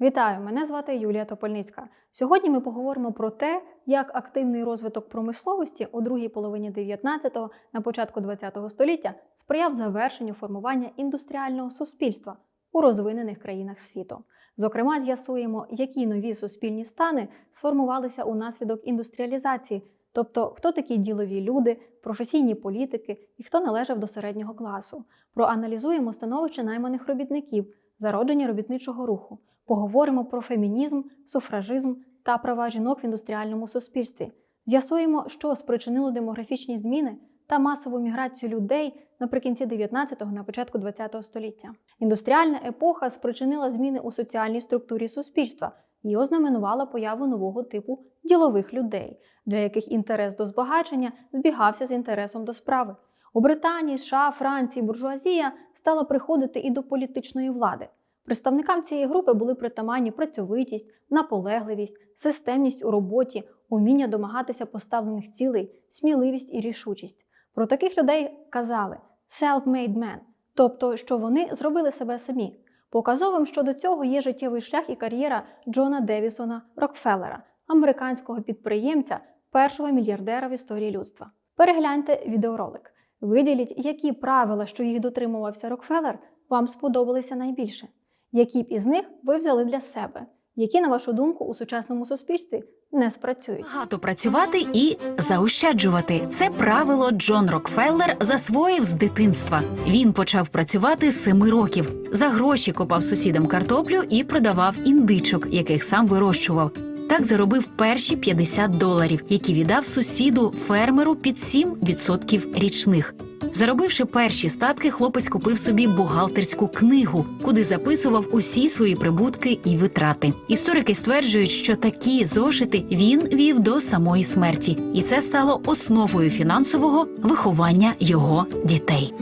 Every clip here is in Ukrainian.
Вітаю! Мене звати Юлія Топольницька. Сьогодні ми поговоримо про те, як активний розвиток промисловості у другій половині 19-го, на початку 20-го століття сприяв завершенню формування індустріального суспільства у розвинених країнах світу. Зокрема, з'ясуємо, які нові суспільні стани сформувалися унаслідок індустріалізації, тобто хто такі ділові люди, професійні політики і хто належав до середнього класу. Проаналізуємо становище найманих робітників, зародження робітничого руху. Поговоримо про фемінізм, суфражизм та права жінок в індустріальному суспільстві. З'ясуємо, що спричинило демографічні зміни та масову міграцію людей наприкінці 19-го, на початку 20-го століття. Індустріальна епоха спричинила зміни у соціальній структурі суспільства і ознаменувала появу нового типу ділових людей, для яких інтерес до збагачення збігався з інтересом до справи. У Британії, США, Франції, буржуазія стала приходити і до політичної влади. Представникам цієї групи були притаманні працьовитість, наполегливість, системність у роботі, уміння домагатися поставлених цілей, сміливість і рішучість. Про таких людей казали self-made man, тобто, що вони зробили себе самі. Показовим щодо цього є життєвий шлях і кар'єра Джона Девісона Рокфеллера, американського підприємця, першого мільярдера в історії людства. Перегляньте відеоролик. Виділіть, які правила, що їх дотримувався Рокфеллер, вам сподобалися найбільше. Які б із них ви взяли для себе, які, на вашу думку, у сучасному суспільстві не спрацюють. Багато працювати і заощаджувати це правило Джон Рокфеллер засвоїв з дитинства. Він почав працювати з семи років. За гроші копав сусідам картоплю і продавав індичок, яких сам вирощував. Так заробив перші 50 доларів, які віддав сусіду фермеру під 7% річних. Заробивши перші статки, хлопець купив собі бухгалтерську книгу, куди записував усі свої прибутки і витрати. Історики стверджують, що такі зошити він вів до самої смерті, і це стало основою фінансового виховання його дітей.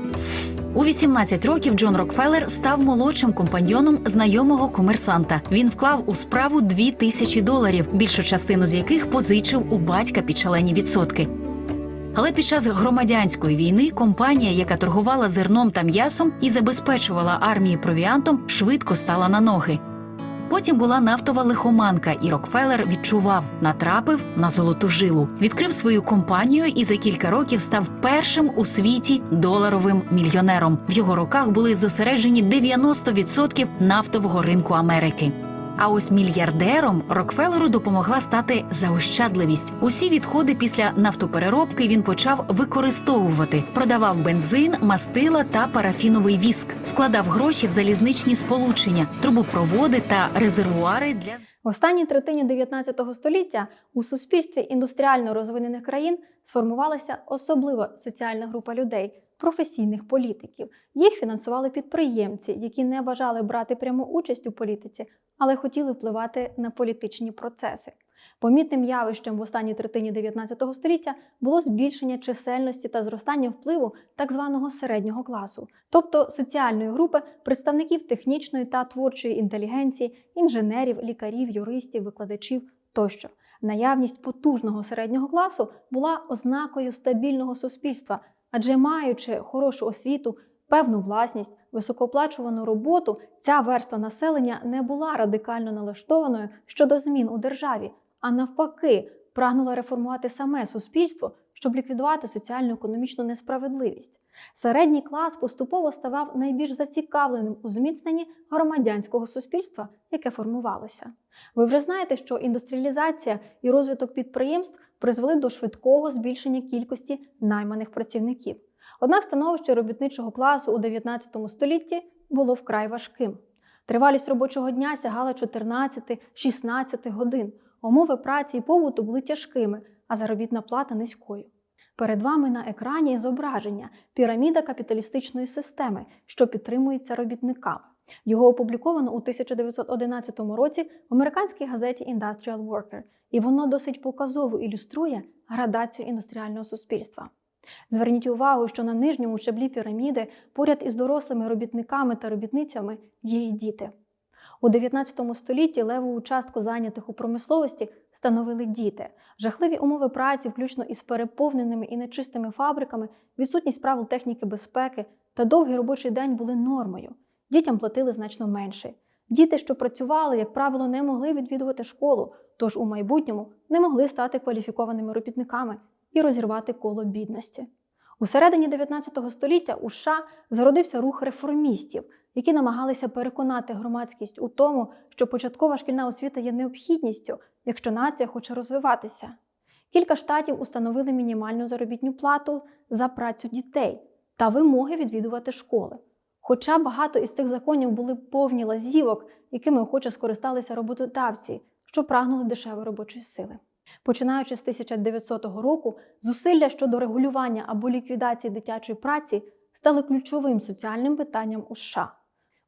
У 18 років Джон Рокфеллер став молодшим компаньйоном знайомого комерсанта. Він вклав у справу 2 тисячі доларів, більшу частину з яких позичив у батька під шалені відсотки. Але під час громадянської війни компанія, яка торгувала зерном та м'ясом і забезпечувала армії провіантом, швидко стала на ноги. Потім була нафтова лихоманка, і Рокфеллер відчував, натрапив на золоту жилу, відкрив свою компанію і за кілька років став першим у світі доларовим мільйонером. В його руках були зосереджені 90% нафтового ринку Америки. А ось мільярдером Рокфеллеру допомогла стати заощадливість. Усі відходи після нафтопереробки він почав використовувати, продавав бензин, мастила та парафіновий віск, вкладав гроші в залізничні сполучення, трубопроводи та резервуари для В останній третині 19 століття у суспільстві індустріально розвинених країн сформувалася особлива соціальна група людей професійних політиків. Їх фінансували підприємці, які не бажали брати пряму участь у політиці, але хотіли впливати на політичні процеси. Помітним явищем в останній третині 19 століття було збільшення чисельності та зростання впливу так званого середнього класу, тобто соціальної групи представників технічної та творчої інтелігенції, інженерів, лікарів, юристів, викладачів тощо. Наявність потужного середнього класу була ознакою стабільного суспільства, адже маючи хорошу освіту, певну власність, високооплачувану роботу, ця верства населення не була радикально налаштованою щодо змін у державі, а навпаки, прагнула реформувати саме суспільство, щоб ліквідувати соціально-економічну несправедливість. Середній клас поступово ставав найбільш зацікавленим у зміцненні громадянського суспільства, яке формувалося. Ви вже знаєте, що індустріалізація і розвиток підприємств призвели до швидкого збільшення кількості найманих працівників. Однак становище робітничого класу у 19 столітті було вкрай важким. Тривалість робочого дня сягала 14-16 годин. Умови праці і побуту були тяжкими, а заробітна плата низькою. Перед вами на екрані зображення піраміда капіталістичної системи, що підтримується робітниками. Його опубліковано у 1911 році в американській газеті Industrial Worker, і воно досить показово ілюструє градацію індустріального суспільства. Зверніть увагу, що на нижньому щаблі піраміди поряд із дорослими робітниками та робітницями є і діти. У 19 столітті левову частку зайнятих у промисловості становили діти. Жахливі умови праці, включно із переповненими і нечистими фабриками, відсутність правил техніки безпеки та довгий робочий день були нормою. Дітям платили значно менше. Діти, що працювали, як правило, не могли відвідувати школу, тож у майбутньому не могли стати кваліфікованими робітниками і розірвати коло бідності. У середині 19 століття у США зародився рух реформістів, які намагалися переконати громадськість у тому, що початкова шкільна освіта є необхідністю, якщо нація хоче розвиватися. Кілька штатів установили мінімальну заробітну плату за працю дітей та вимоги відвідувати школи. Хоча багато із цих законів були повні лазівок, якими охоче скористалися роботодавці, що прагнули дешевої робочої сили. Починаючи з 1900 року, зусилля щодо регулювання або ліквідації дитячої праці стали ключовим соціальним питанням у США.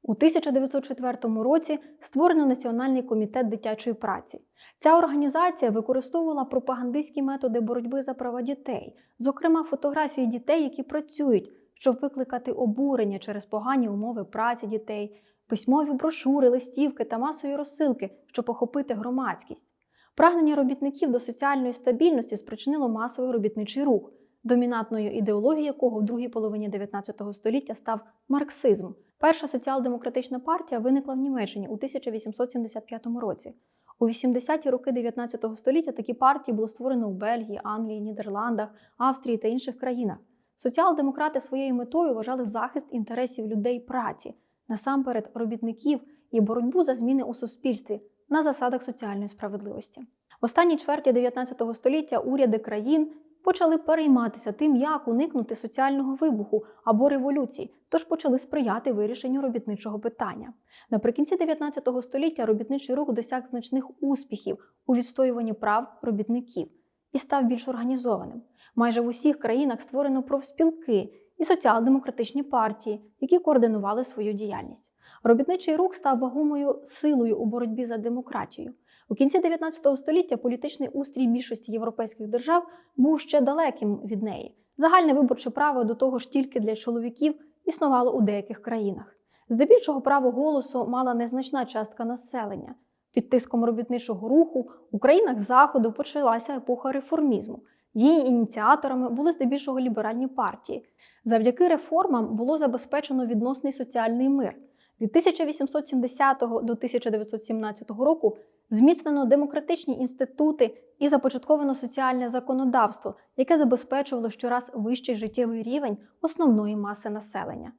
У 1904 році створено Національний комітет дитячої праці. Ця організація використовувала пропагандистські методи боротьби за права дітей, зокрема фотографії дітей, які працюють, щоб викликати обурення через погані умови праці дітей, письмові брошури, листівки та масові розсилки, щоб охопити громадськість. Прагнення робітників до соціальної стабільності спричинило масовий робітничий рух, домінантною ідеологією якого в другій половині 19 століття став марксизм. Перша соціал-демократична партія виникла в Німеччині у 1875 році. У 80-ті роки 19 століття такі партії було створено у Бельгії, Англії, Нідерландах, Австрії та інших країнах. Соціал-демократи своєю метою вважали захист інтересів людей праці, насамперед робітників і боротьбу за зміни у суспільстві на засадах соціальної справедливості. В останній чверті 19 століття уряди країн почали перейматися тим, як уникнути соціального вибуху або революції, тож почали сприяти вирішенню робітничого питання. Наприкінці 19 століття робітничий рух досяг значних успіхів у відстоюванні прав робітників і став більш організованим. Майже в усіх країнах створено профспілки і соціал-демократичні партії, які координували свою діяльність. Робітничий рух став вагомою силою у боротьбі за демократію. У кінці 19 століття політичний устрій більшості європейських держав був ще далеким від неї. Загальне виборче право до того ж тільки для чоловіків існувало у деяких країнах. Здебільшого право голосу мала незначна частка населення. Під тиском робітничого руху у країнах Заходу почалася епоха реформізму. Її ініціаторами були здебільшого ліберальні партії. Завдяки реформам було забезпечено відносний соціальний мир. Від 1870 до 1917 року зміцнено демократичні інститути і започатковано соціальне законодавство, яке забезпечувало щораз вищий життєвий рівень основної маси населення.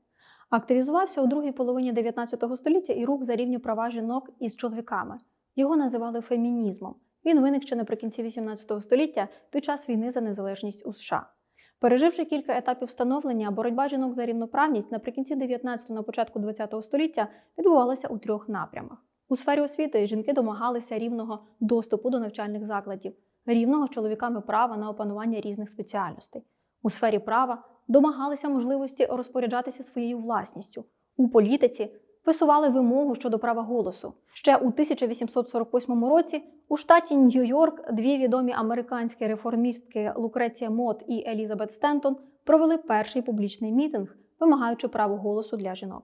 Активізувався у другій половині 19 століття і рух за рівні права жінок із чоловіками. Його називали фемінізмом. Він виник ще наприкінці 18 століття під час війни за незалежність у США. Переживши кілька етапів становлення, боротьба жінок за рівноправність наприкінці 19 на початку 20 століття відбувалася у трьох напрямах. У сфері освіти жінки домагалися рівного доступу до навчальних закладів, рівного з чоловіками права на опанування різних спеціальностей. У сфері права домагалися можливості розпоряджатися своєю власністю. У політиці висували вимогу щодо права голосу. Ще у 1848 році у штаті Нью-Йорк дві відомі американські реформістки Лукреція Мот і Елізабет Стентон провели перший публічний мітинг, вимагаючи право голосу для жінок.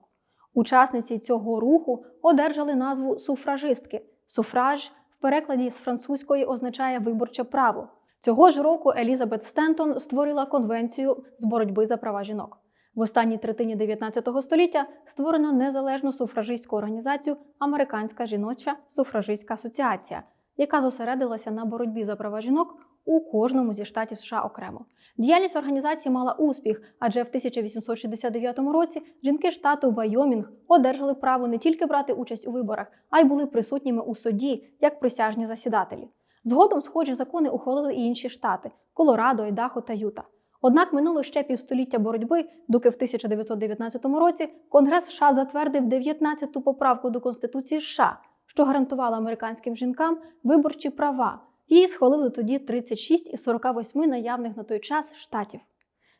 Учасниці цього руху одержали назву суфражистки. Суфраж в перекладі з французької означає виборче право. Цього ж року Елізабет Стентон створила конвенцію з боротьби за права жінок. В останній третині 19 століття створено незалежну суфражистську організацію Американська жіноча суфражистська асоціація, яка зосередилася на боротьбі за права жінок у кожному зі штатів США окремо. Діяльність організації мала успіх, адже в 1869 році жінки штату Вайомінг одержали право не тільки брати участь у виборах, а й були присутніми у суді як присяжні засідателі. Згодом схожі закони ухвалили і інші штати Колорадо, Айдахо та Юта. Однак минуло ще півстоліття боротьби, доки в 1919 році Конгрес США затвердив 19-ту поправку до Конституції США, що гарантувала американським жінкам виборчі права. Її схвалили тоді 36 із 48 наявних на той час штатів.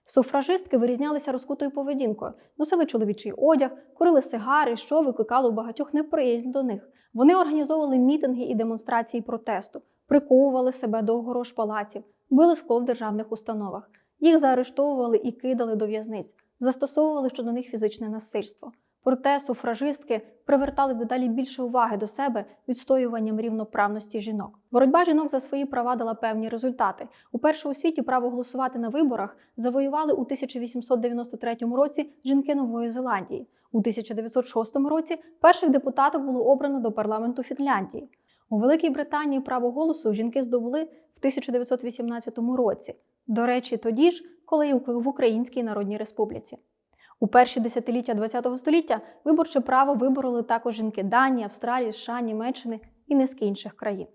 Суфражистки вирізнялися розкутою поведінкою, носили чоловічий одяг, курили сигари, що викликало у багатьох неприязнь до них. Вони організовували мітинги і демонстрації протесту, приковували себе до огорож палаців, били скло в державних установах. Їх заарештовували і кидали до в'язниць, застосовували щодо них фізичне насильство. Проте суфражистки привертали дедалі більше уваги до себе відстоюванням рівноправності жінок. Боротьба жінок за свої права дала певні результати. У світі право голосувати на виборах завоювали у 1893 році жінки Нової Зеландії. У 1906 році перших депутаток було обрано до парламенту Фінляндії. У Великій Британії право голосу жінки здобули в 1918 році. До речі, тоді ж, коли і в Українській Народній Республіці. У перші десятиліття ХХ століття виборче право вибороли також жінки Данії, Австралії, США, Німеччини і низки інших країн.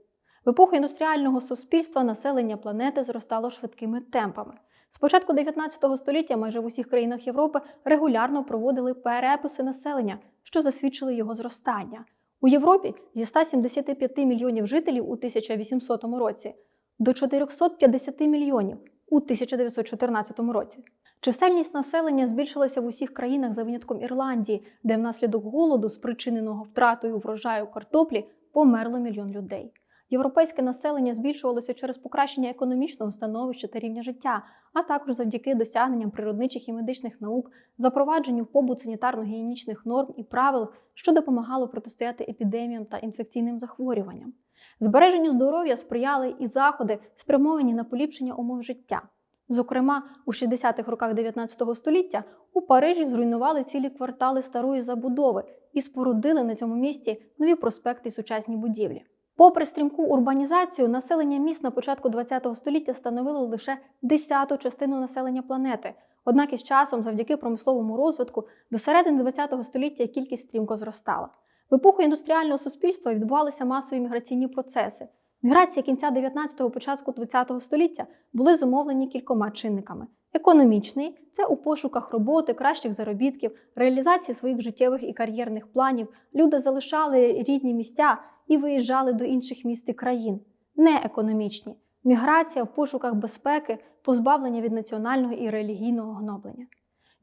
В епоху індустріального суспільства населення планети зростало швидкими темпами. З початку 19 століття майже в усіх країнах Європи регулярно проводили переписи населення, що засвідчили його зростання. У Європі зі 175 мільйонів жителів у 1800 році до 450 мільйонів у 1914 році. Чисельність населення збільшилася в усіх країнах за винятком Ірландії, де внаслідок голоду, спричиненого втратою врожаю картоплі, померло мільйон людей. Європейське населення збільшувалося через покращення економічного становища та рівня життя, а також завдяки досягненням природничих і медичних наук, запровадженню в побут санітарно-гігієнічних норм і правил, що допомагало протистояти епідеміям та інфекційним захворюванням. Збереженню здоров'я сприяли і заходи, спрямовані на поліпшення умов життя. Зокрема, у 60-х роках 19 століття у Парижі зруйнували цілі квартали старої забудови і спорудили на цьому місці нові проспекти й сучасні будівлі. Попри стрімку урбанізацію, населення міст на початку ХХ століття становило лише десяту частину населення планети. Однак із часом, завдяки промисловому розвитку, до середини ХХ століття кількість стрімко зростала. В епоху індустріального суспільства відбувалися масові міграційні процеси. Міграції кінця 19-го, початку 20-го століття були зумовлені кількома чинниками. Економічний це у пошуках роботи, кращих заробітків, реалізації своїх життєвих і кар'єрних планів. Люди залишали рідні місця і виїжджали до інших міст і країн. Неекономічні міграція в пошуках безпеки, позбавлення від національного і релігійного гноблення.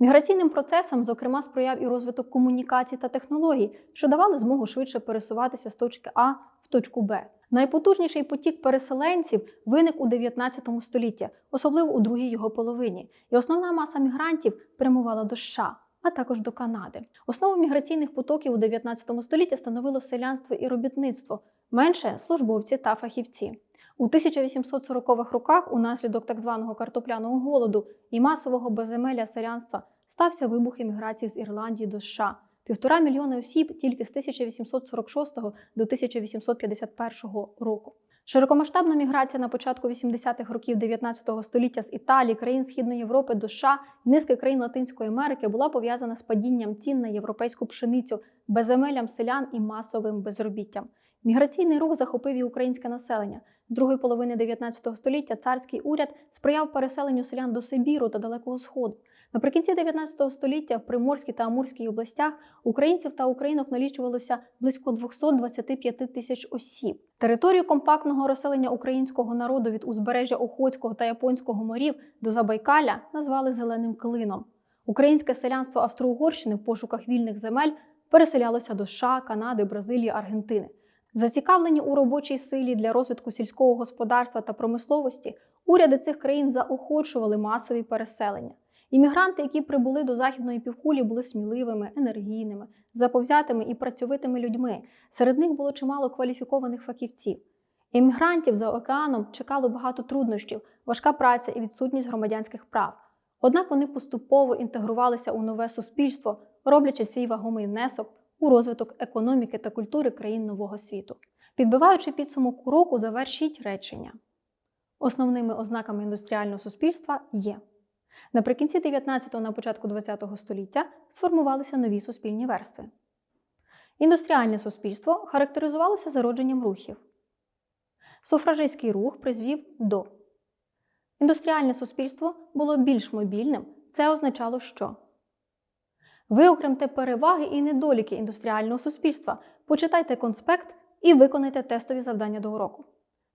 Міграційним процесам, зокрема, сприяв і розвиток комунікацій та технологій, що давали змогу швидше пересуватися з точки А в точку Б. Найпотужніший потік переселенців виник у 19 столітті, особливо у другій його половині, і основна маса мігрантів прямувала до США, а також до Канади. Основу міграційних потоків у 19 столітті становило селянство і робітництво, менше службовці та фахівці. У 1840-х роках, унаслідок так званого картопляного голоду і масового безземелля селянства, стався вибух еміграції з Ірландії до США. Півтора мільйона осіб тільки з 1846 до 1851 року. Широкомасштабна міграція на початку 80-х років 19 століття з Італії, країн Східної Європи до США і низки країн Латинської Америки була пов'язана з падінням цін на європейську пшеницю, безземеллям селян і масовим безробіттям. Міграційний рух захопив і українське населення. З другої половини 19 століття царський уряд сприяв переселенню селян до Сибіру та Далекого Сходу. Наприкінці 19 століття в Приморській та Амурській областях українців та українок налічувалося близько 225 тисяч осіб. Територію компактного розселення українського народу від узбережжя Охотського та Японського морів до Забайкаля назвали зеленим клином. Українське селянство Австро-Угорщини в пошуках вільних земель переселялося до США, Канади, Бразилії, Аргентини. Зацікавлені у робочій силі для розвитку сільського господарства та промисловості, уряди цих країн заохочували масові переселення. Іммігранти, які прибули до західної півкулі, були сміливими, енергійними, заповзятими і працьовитими людьми. Серед них було чимало кваліфікованих фахівців. Іммігрантів за океаном чекало багато труднощів, важка праця і відсутність громадянських прав. Однак вони поступово інтегрувалися у нове суспільство, роблячи свій вагомий внесок у розвиток економіки та культури країн нового світу. Підбиваючи підсумок уроку, завершіть речення. Основними ознаками індустріального суспільства є наприкінці 19-го на початку 20-го століття сформувалися нові суспільні верстви. Індустріальне суспільство характеризувалося зародженням рухів. Суфражистський рух призвів до індустріальне суспільство було більш мобільним. Це означало, що Виокремте переваги і недоліки індустріального суспільства, почитайте конспект і виконайте тестові завдання до уроку.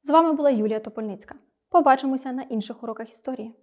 З вами була Юлія Топольницька. Побачимося на інших уроках історії.